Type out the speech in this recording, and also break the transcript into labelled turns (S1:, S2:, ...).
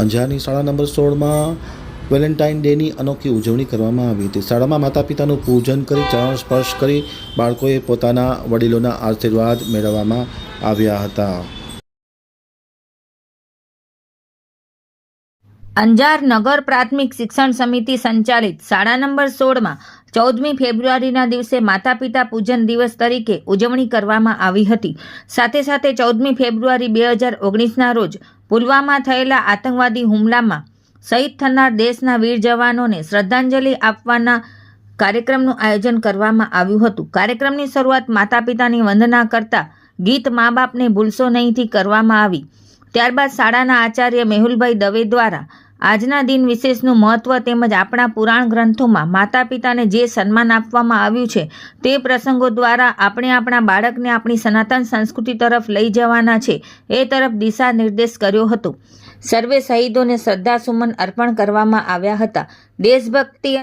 S1: અંજારની શાળા નંબર સોળમાં વેલેન્ટાઇન ડેની અનોખી ઉજવણી કરવામાં આવી હતી. શાળામાં માતા પિતાનું પૂજન કરી, ચરણ સ્પર્શ કરી બાળકોએ પોતાના વડીલોના આશીર્વાદ મેળવવામાં આવ્યા હતા.
S2: અંજાર નગર પ્રાથમિક શિક્ષણ સમિતિ સંચાલિત શાળા નંબર સોળમાં ચૌદમી ફેબ્રુઆરીના દિવસે માતા પિતા પૂજન દિવસ તરીકે ઉજવણી કરવામાં આવી હતી. સાથે સાથે ચૌદમી ફેબ્રુઆરી બે હજાર ઓગણીસના રોજ પુલવામા થયેલા આતંકવાદી હુમલામાં શહીદ થનાર દેશના વીર જવાનોને શ્રદ્ધાંજલિ આપવાના કાર્યક્રમનું આયોજન કરવામાં આવ્યું હતું. કાર્યક્રમની શરૂઆત માતા પિતાની વંદના કરતા ગીત મા બાપને ભૂલશો નહીંથી કરવામાં આવી. ત્યારબાદ શાળાના આચાર્ય મેહુલભાઈ દવે દ્વારા આજના દિન વિશેષનું મહત્વ તેમજ આપણા પુરાણ ગ્રંથોમાં માતા પિતાને જે સન્માન આપવામાં આવ્યું છે, તે પ્રસંગો દ્વારા આપણે આપણા બાળકને આપણી સનાતન સંસ્કૃતિ તરફ લઈ જવાના છે, એ તરફ દિશા નિર્દેશ કર્યો હતો. સર્વે શહીદોને શ્રદ્ધાસુમન અર્પણ કરવામાં આવ્યા હતા. દેશભક્તિ